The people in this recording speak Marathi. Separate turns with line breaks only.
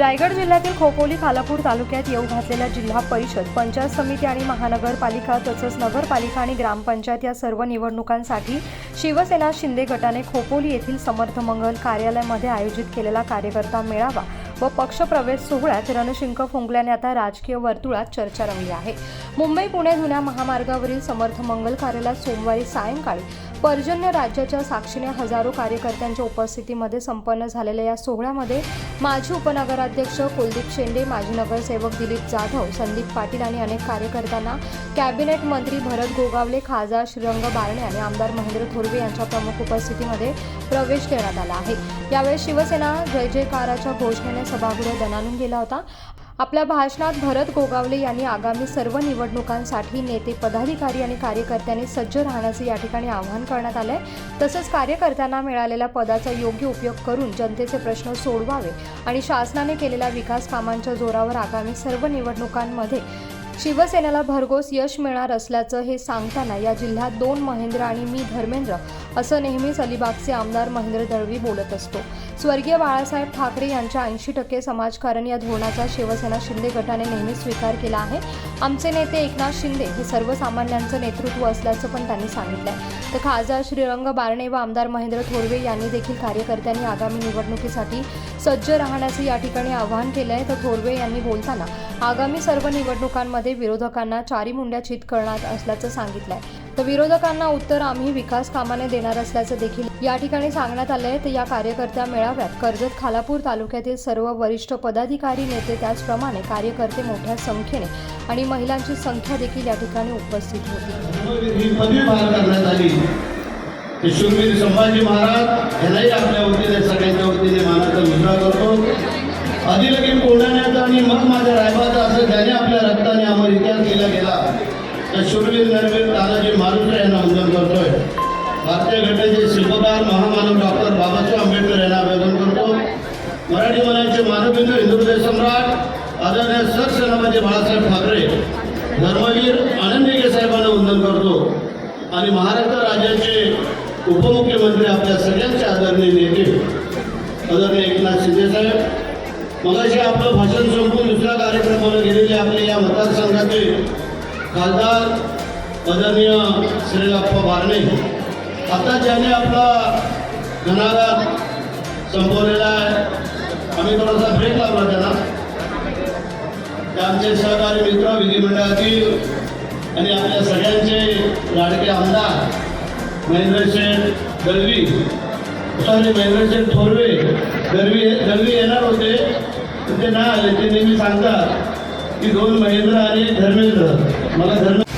रायगड जिल्ह्यातील खोपोली खालापूर तालुक्यात येऊ घातलेल्या जिल्हा परिषद पंचायत समिती आणि महानगरपालिका तसंच नगरपालिका आणि ग्रामपंचायत या सर्व निवडणुकांसाठी शिवसेना शिंदे गटाने खोपोली येथील समर्थ मंगल कार्यालयामध्ये आयोजित केलेला कार्यकर्ता मेळावा व पक्षप्रवेश सोहळ्यात रणशिंक फुंकल्याने आता राजकीय वर्तुळात चर्चा रंगली आहे. मुंबई पुणे जुन्या महामार्गावरील समर्थ मंगल कार्यालयात सोमवारी सायंकाळी पर्जन्य राज्याच्या साक्षीने हजारो कार्यकर्त्यांच्या उपस्थितीमध्ये संपन्न झालेल्या या सोहळ्यामध्ये माजी उपनगराध्यक्ष कुलदीप शेंडे माजी नगरसेवक दिलीप जाधव संदीप पाटील आणि अनेक कार्यकर्त्यांना कॅबिनेट मंत्री भरत गोगावले खासदार श्रीरंग बारणे आणि आमदार महेंद्र थोरवे यांच्या प्रमुख उपस्थितीमध्ये प्रवेश देण्यात आला आहे. यावेळी शिवसेना जय जयकाराच्या घोषणेने सभागृह दणानून गेला होता. आपल्या भाषणात भरत गोगावले यांनी आगामी सर्व निवडणुकांसाठी नेते पदाधिकारी आणि कार्यकर्त्यांनी सज्ज राहण्याचे या ठिकाणी आवाहन करण्यात आले तसंच कार्यकर्त्यांना मिळालेल्या पदाचा योग्य उपयोग करून जनतेचे प्रश्न सोडवावे आणि शासनाने केलेल्या विकास कामांच्या जोरावर आगामी सर्व निवडणुकांमध्ये शिवसेनेला भरघोस यश मिळणार असल्याचं हे सांगताना या जिल्ह्यात दोन महेंद्र आणि मी धर्मेंद्र असं नेहमीच अलिबागचे आमदार महेंद्र दळवी बोलत असतो. स्वर्गीय बाळासाहेब ठाकरे यांच्या ऐंशी टक्के समाजकारण या धोरणाचा शिवसेना शिंदे गटाने नेहमीच स्वीकार केला आहे. आमचे नेते एकनाथ शिंदे हे सर्वसामान्यांचं नेतृत्व असल्याचं पण त्यांनी सांगितलंय. तर खासदार श्रीरंग बारणे व आमदार महेंद्र थोरवे यांनी देखील कार्यकर्त्यांनी आगामी निवडणुकीसाठी सज्ज राहण्याचे या ठिकाणी आवाहन केलं आहे तर थोरवे यांनी बोलताना आगामी सर्व निवडणुकांमध्ये विरोधकांना चारी मुंड्या चित करणार असल्याचं सांगितलं आहे तर विरोधकांना उत्तर आम्ही विकास कामाने देणार असल्याचं देखील या ठिकाणी सांगण्यात आलंय. तर या कार्यकर्त्या मेळाव्यात कर्जत खालापूर तालुक्यातील सर्व वरिष्ठ पदाधिकारी नेते त्याचप्रमाणे कार्यकर्ते मोठ्या संख्येने आणि महिलांची संख्या देखील या ठिकाणी उपस्थित होती.
संभाजी महाराज त्या शूरवीर दरम्यान तानाजी मारुत्र यांना वंदन करतोय. भारतीय घटनेचे शिल्पकार महामानव डॉक्टर बाबासाहेब आंबेडकर यांना अभिवादन करतो. मराठी मनाचे मानवबिंदू हिंदुहृदय सम्राट आदरणीय सरसेनापती बाळासाहेब ठाकरे धर्मवीर आनंदिके साहेबांना वंदन करतो. आणि महाराष्ट्र राज्याचे उपमुख्यमंत्री आपल्या सगळ्यांचे आदरणीय नेते आदरणीय एकनाथ शिंदे साहेब. मगाशी आपलं भाषण संपून दुसऱ्या कार्यक्रमाला गेलेले आपले या मतदारसंघाचे खासदार आदरणीय श्रीरप्पा बारणे आता ज्याने आपला घनाघात संपवलेला आहे आम्ही थोडासा ब्रेक लावला त्याला. ते आमचे सहकारी मित्र विधिमंडळातील आणि आपल्या सगळ्यांचे लाडके आमदार महेंद्रसेन दळवी सॉरी महेंद्रसेन थोरवे दळवी दळवी येणार होते. ते नाही आले. ते नेहमी सांगतात की दोन महेंद्र आणि धर्मेंद्र. मला धर्मेंद्र